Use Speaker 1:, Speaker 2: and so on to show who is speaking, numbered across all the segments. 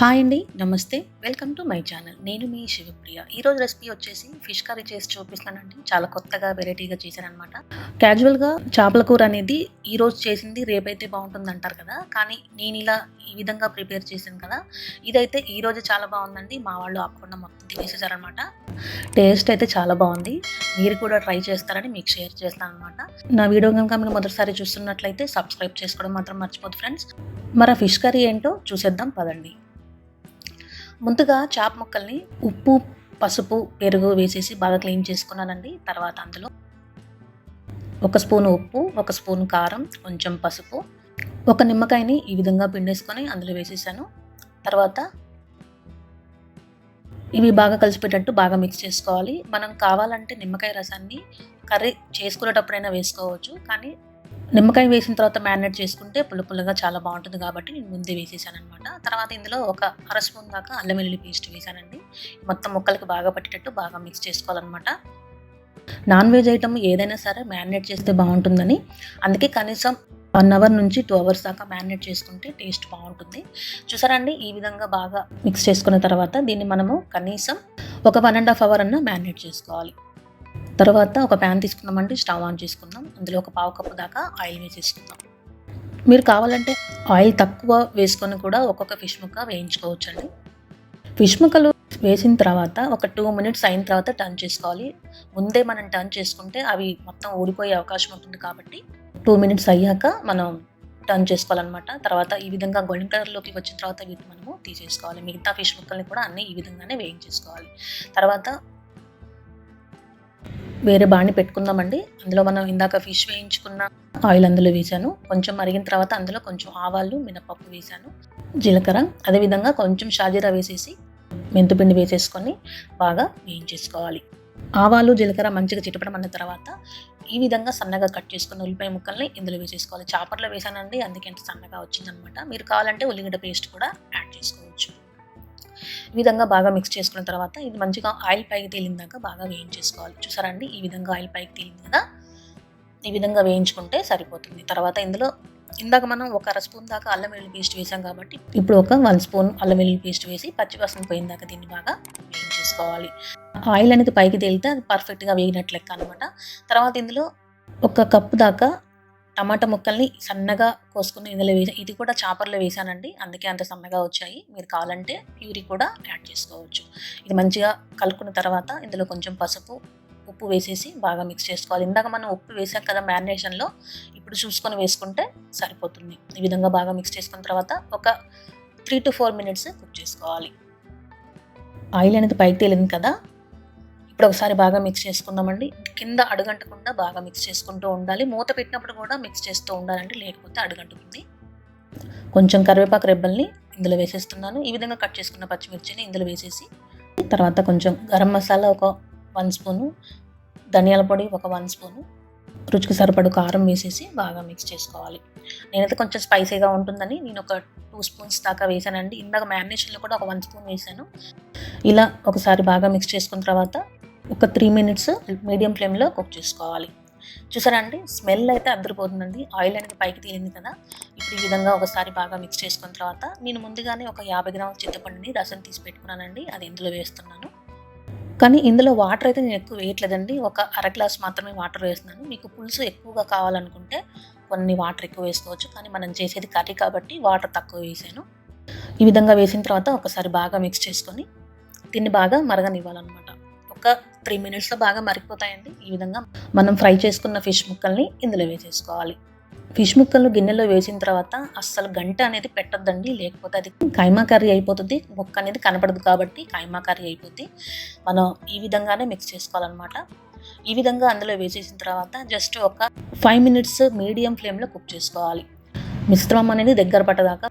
Speaker 1: Hi అండి నమస్తే. Welcome to my channel నేను మీ శివప్రియ. ఈరోజు రెసిపీ వచ్చేసి ఫిష్ కర్రీ చేసి చూపిస్తానండి. చాలా కొత్తగా వెరైటీగా చేశాను అనమాట క్యాజువల్గా చేపల కూర అనేది ఈరోజు చేసింది రేపైతే బాగుంటుంది అంటారు కదా. కానీ నేను ఇలా ఈ విధంగా ప్రిపేర్ చేశాను కదా. ఇదైతే ఈరోజు చాలా బాగుందండి. మా వాళ్ళు ఆపకుండా మొత్తం తినేసేసారనమాట టేస్ట్ అయితే చాలా బాగుంది. మీరు కూడా ట్రై చేస్తారని మీకు షేర్ చేస్తాను అనమాట నా వీడియో కనుక మీరు మొదటిసారి చూస్తున్నట్లయితే సబ్స్క్రైబ్ చేసుకోవడం మాత్రం మర్చిపోదు ఫ్రెండ్స్ మరి ఫిష్ కర్రీ ఏంటో చూసేద్దాం పదండి. ముందుగా చేప ముక్కల్ని ఉప్పు పసుపు పెరుగు వేసేసి బాగా క్లీన్ చేసుకున్నానండి. తర్వాత అందులో ఒక స్పూన్ ఉప్పు ఒక స్పూన్ కారం కొంచెం పసుపు ఒక నిమ్మకాయని ఈ విధంగా పిండేసుకొని అందులో వేసేసాను. తర్వాత ఇవి బాగా కలిసిపెట్టట్టు బాగా మిక్స్ చేసుకోవాలి. మనం కావాలంటే నిమ్మకాయ రసాన్ని కర్రీ చేసుకునేటప్పుడైనా వేసుకోవచ్చు. కానీ నిమ్మకాయ వేసిన తర్వాత మ్యారినేట్ చేసుకుంటే పుల్ల పుల్లగా చాలా బాగుంటుంది కాబట్టి నేను ముందే వేసేసాను అనమాట తర్వాత ఇందులో ఒక అర స్పూన్ దాకా అల్లం వెల్లుల్లి పేస్ట్ వేసానండి. మొత్తం ముక్కలకి బాగా పట్టేటట్టు బాగా మిక్స్ చేసుకోవాలన్నమాట. నాన్ వెజ్ ఐటమ్ ఏదైనా సరే మ్యారినేట్ చేస్తే బాగుంటుందని. అందుకే కనీసం వన్ అవర్ నుంచి టూ అవర్స్ దాకా మ్యారినేట్ చేసుకుంటే టేస్ట్ బాగుంటుంది. చూసారండి? ఈ విధంగా బాగా మిక్స్ చేసుకున్న తర్వాత దీన్ని మనము కనీసం ఒక వన్ అండ్ హాఫ్ అవర్ అన్న మ్యారినేట్ చేసుకోవాలి. తర్వాత ఒక ప్యాన్ తీసుకుందామండి స్టవ్ ఆన్ చేసుకుందాం. అందులో ఒక పావు కప్పు దాకా ఆయిల్ వేసేసుకుందాం. మీరు కావాలంటే ఆయిల్ తక్కువ వేసుకొని కూడా ఒక్కొక్క ఫిష్ ముక్క వేయించుకోవచ్చండి. ఫిష్ ముక్కలు వేసిన తర్వాత ఒక టూ మినిట్స్ అయిన తర్వాత టర్న్ చేసుకోవాలి. ముందే మనం టర్న్ చేసుకుంటే అవి మొత్తం ఊడిపోయే అవకాశం ఉంటుంది కాబట్టి టూ మినిట్స్ అయ్యాక మనం టర్న్ చేసుకోవాలన్నమాట. తర్వాత ఈ విధంగా గోల్డెన్ కలర్లోకి వచ్చిన తర్వాత వీటిని మనము తీసేసుకోవాలి. మిగతా ఫిష్ ముక్కల్ని కూడా అన్నీ ఈ విధంగానే వేయించేసుకోవాలి. తర్వాత వేరే బాణి పెట్టుకుందామండి. అందులో మనం ఇందాక ఫిష్ వేయించుకున్న ఆయిల్ అందులో వేసాను కొంచెం మరిగిన తర్వాత అందులో కొంచెం ఆవాలు మినపప్పు వేసాను జీలకర్ర అదేవిధంగా కొంచెం షాజీరా వేసేసి మెంతుపిండి వేసేసుకొని బాగా వేయించేసుకోవాలి. ఆవాలు జీలకర్ర మంచిగా చిటపడం అన్న తర్వాత ఈ విధంగా సన్నగా కట్ చేసుకున్న ఉల్లిపాయ ముక్కల్ని ఇందులో వేసేసుకోవాలి. చాపర్లో వేసానండి అందుకే అంత సన్నగా వచ్చిందనమాట. మీరు కావాలంటే ఉల్లిగడ్డ పేస్ట్ కూడా యాడ్ చేసుకోవచ్చు. విధంగా బాగా మిక్స్ చేసుకున్న తర్వాత ఇది మంచిగా ఆయిల్ పైకి తేలిందాక బాగా వేయించేసుకోవాలి. చూసారండి ఈ విధంగా ఆయిల్ పైకి తేలింది కదా? ఈ విధంగా వేయించుకుంటే సరిపోతుంది. తర్వాత ఇందులో ఇందాక మనం ఒక అర స్పూన్ దాకా అల్లం వెల్లుల్లి పేస్ట్ వేసాం కాబట్టి ఇప్పుడు ఒక వన్ స్పూన్ అల్లం వెల్లుల్లి పేస్ట్ వేసి పచ్చివాసన పోయిన దాకా దీన్ని బాగా వేయించేసుకోవాలి. ఆయిల్ అనేది పైకి తేలితే అది పర్ఫెక్ట్గా వేగినట్లు లెక్క అనమాట తర్వాత ఇందులో ఒక కప్పు దాకా టమాటా ముక్కల్ని సన్నగా కోసుకుని ఇందులో వేసా ఇది కూడా చాపర్లో వేసానండి. అందుకే అంత సన్నగా వచ్చాయి. మీరు కావాలంటే ప్యూరీ కూడా యాడ్ చేసుకోవచ్చు. ఇది మంచిగా కలుపుకున్న తర్వాత ఇందులో కొంచెం పసుపు ఉప్పు వేసేసి బాగా మిక్స్ చేసుకోవాలి. ఇందాక మనం ఉప్పు వేసాం కదా మ్యారినేషన్లో ఇప్పుడు చూసుకొని వేసుకుంటే సరిపోతుంది. ఈ విధంగా బాగా మిక్స్ చేసుకున్న తర్వాత ఒక three to four minutes cook చేసుకోవాలి. ఆయిల్ అనేది పైకి తేలింది కదా ఇప్పుడు ఒకసారి బాగా మిక్స్ చేసుకుందామండి. కింద అడుగంటకుండా బాగా మిక్స్ చేసుకుంటూ ఉండాలి. మూత పెట్టినప్పుడు కూడా మిక్స్ చేస్తూ ఉండాలండి. లేకపోతే అడుగంటుతుంది కొంచెం కరివేపాకు రెబ్బల్ని ఇందులో వేసేస్తున్నాను. ఈ విధంగా కట్ చేసుకున్న పచ్చిమిర్చిని ఇందులో వేసేసి తర్వాత కొంచెం గరం మసాలా ఒక వన్ స్పూను ధనియాల పొడి ఒక వన్ స్పూను రుచికి సరిపడు కారం వేసేసి బాగా మిక్స్ చేసుకోవాలి. నేనైతే కొంచెం స్పైసీగా ఉంటుందని నేను ఒక టూ స్పూన్స్ దాకా వేసానండి. ఇందాక మ్యారినేషన్లో కూడా ఒక వన్ స్పూన్ వేసాను. ఇలా ఒకసారి బాగా మిక్స్ చేసుకున్న తర్వాత ఒక త్రీ మినిట్స్ మీడియం ఫ్లేమ్లో కుక్ చేసుకోవాలి. చూసారా అండి? స్మెల్ అయితే అద్దరిపోతుందండి. ఆయిల్ అనేది పైకి తేలింది కదా. ఇప్పుడు ఈ విధంగా ఒకసారి బాగా మిక్స్ చేసుకున్న తర్వాత నేను ముందుగానే ఒక యాభై గ్రాముల చింతపండుని రసం తీసి పెట్టుకున్నానండి. అది ఇందులో వేస్తున్నాను. కానీ ఇందులో వాటర్ అయితే నేను ఎక్కువ వేయట్లేదండి. ఒక అర గ్లాస్ మాత్రమే వాటర్ వేస్తున్నాను. మీకు పులుసు ఎక్కువగా కావాలనుకుంటే కొన్ని వాటర్ ఎక్కువ వేసుకోవచ్చు. కానీ మనం చేసేది కర్రీ కాబట్టి వాటర్ తక్కువ వేసాను. ఈ విధంగా వేసిన తర్వాత ఒకసారి బాగా మిక్స్ చేసుకొని దీన్ని బాగా మరగనివ్వాలన్నమాట. ఒక త్రీ మినిట్స్లో బాగా మరిగిపోతాయండి. ఈ విధంగా మనం ఫ్రై చేసుకున్న ఫిష్ ముక్కల్ని ఇందులో వేసేసుకోవాలి. ఫిష్ ముక్కలు గిన్నెలో వేసిన తర్వాత అస్సలు గంట అనేది పెట్టద్దండి. లేకపోతే అది కైమా కర్రీ అయిపోతుంది. ముక్క అనేది కనపడదు కాబట్టి కైమా కర్రీ అయిపోతుంది మనం ఈ విధంగానే మిక్స్ చేసుకోవాలన్నమాట. ఈ విధంగా అందులో వేసేసిన తర్వాత జస్ట్ ఒక ఫైవ్ మినిట్స్ మీడియం ఫ్లేమ్లో కుక్ చేసుకోవాలి. మిశ్రమం అనేది దగ్గర పట్టదాకా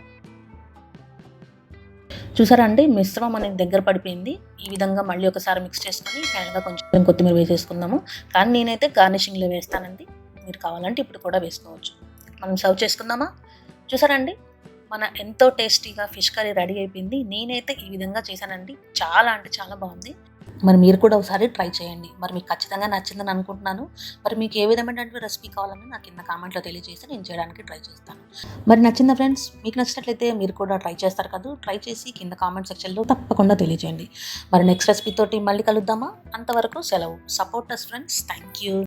Speaker 1: చూసారా అండి? మిశ్రమం అనేది దగ్గర పడిపోయింది. ఈ విధంగా మళ్ళీ ఒకసారి మిక్స్ చేసుకొని ఫైనల్గా కొంచెం కొత్తిమీర వేసేసుకుందాము. కానీ నేనైతే గార్నిషింగ్లో వేస్తానండి. మీరు కావాలంటే ఇప్పుడు కూడా వేసుకోవచ్చు. మనం సర్వ్ చేసుకుందామా? చూసారండి మన ఎంతో టేస్టీగా ఫిష్ కర్రీ రెడీ అయిపోయింది. నేనైతే ఈ విధంగా చేశానండి. చాలా అంటే చాలా బాగుంది. మరి మీరు కూడా ఒకసారి ట్రై చేయండి. మరి మీకు ఖచ్చితంగా నచ్చిందని అనుకుంటున్నాను. మరి మీకు ఏ విధమైనటువంటి రెసిపీ కావాలని నాకు కింద కామెంట్లో తెలియజేసి నేను చేయడానికి ట్రై చేస్తాను. మరి నచ్చిందా ఫ్రెండ్స్? మీకు నచ్చినట్లయితే మీరు కూడా ట్రై చేస్తారు కదా. ట్రై చేసి కింద కామెంట్ సెక్షన్లో తప్పకుండా తెలియజేయండి. మరి నెక్స్ట్ రెసిపీతోటి మళ్ళీ కలుద్దామా? అంతవరకు సెలవు. Supporters friends thank you